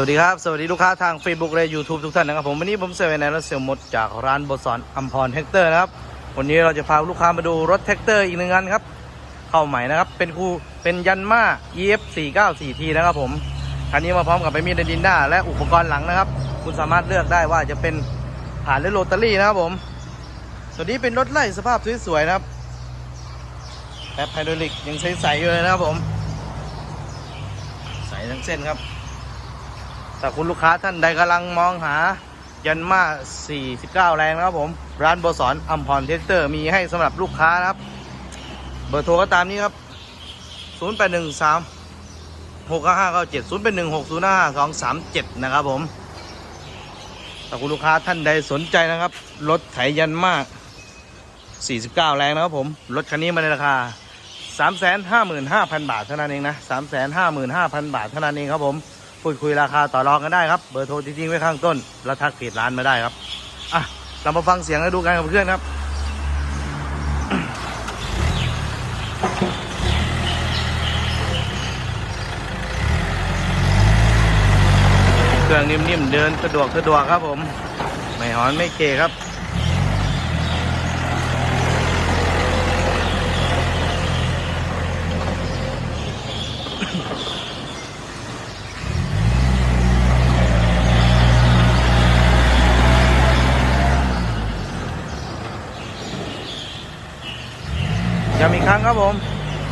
วัสดีครับ สวัสดีลูกค้าทาง Facebook และ YouTube ทุกท่านนะครับผม วันนี้ผมเซเว่นแอนด์เซลมดจากร้านบสอนอัมพรแท็กเตอร์นะครับ วันนี้เราจะพาลูกค้ามาดูรถแท็กเตอร์อีกหนึ่งคันครับ เข้าใหม่นะครับ เป็นคูเป็นยันมา EF 494T นะครับผม คันนี้มาพร้อมกับไปมีดดินด้าและอุปกรณ์หลังนะครับ คุณสามารถเลือกได้ว่าจะเป็นผ่านหรือโรตารี่นะครับผมส่วนนี้เป็นรถไล่สภาพสวยๆนะครับแบบไฮดรอลิกยังใสๆอยู่เลยนะครับผม ใสทั้งเส้นครับ ถ้าคุณลูกค้าท่านใดกำลังมองหายันมา49 แรงนะครับผม ร้านบสอนอัมพรเทสเตอร์มีให้สำหรับลูกค้านะครับ เบอร์โทรก็ตามนี้ครับ 0813 6597 0816 05 237 นะครับผมถ้าคุณลูกค้าท่านใดสนใจนะครับ รถไถยันมาก 49 แรงนะครับผม รถคันนี้มาในราคา 355,000 บาทเท่านั้นเองนะ 355,000 บาทเท่านั้นเองครับผม พูดคุยราคาต่อรองกันได้ครับ เบอร์โทรจริงๆไว้ข้างต้น แล้วทักเพจร้านมาได้ครับ อะ เรามาฟังเสียงและดูกันกับเพื่อนครับเครื่องนิ่มๆเดินสะดวกสะดวกครับผม ไม่หอนไม่เกครับ ย้ำอีกครั้งครับผม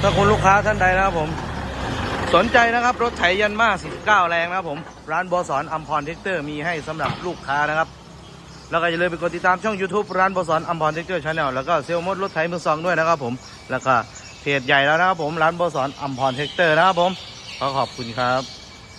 ถ้าคุณลูกค้าท่านใดนะครับผม สนใจนะครับรถไถยันมา49 แรงนะครับผม ร้านบอสอนอัมพรเทคเตอร์มีให้สำหรับลูกค้านะครับ แล้วก็อย่าลืมไปกดติดตามช่อง YouTube ร้านบอสอนอัมพรเทคเตอร์ชาแนลแล้วก็เซลล์มดรถไถมือสองด้วยนะครับผม แล้วก็เพจใหญ่แล้วนะครับผมร้านบอสอนอัมพรเทคเตอร์นะครับผมขอขอบคุณครับ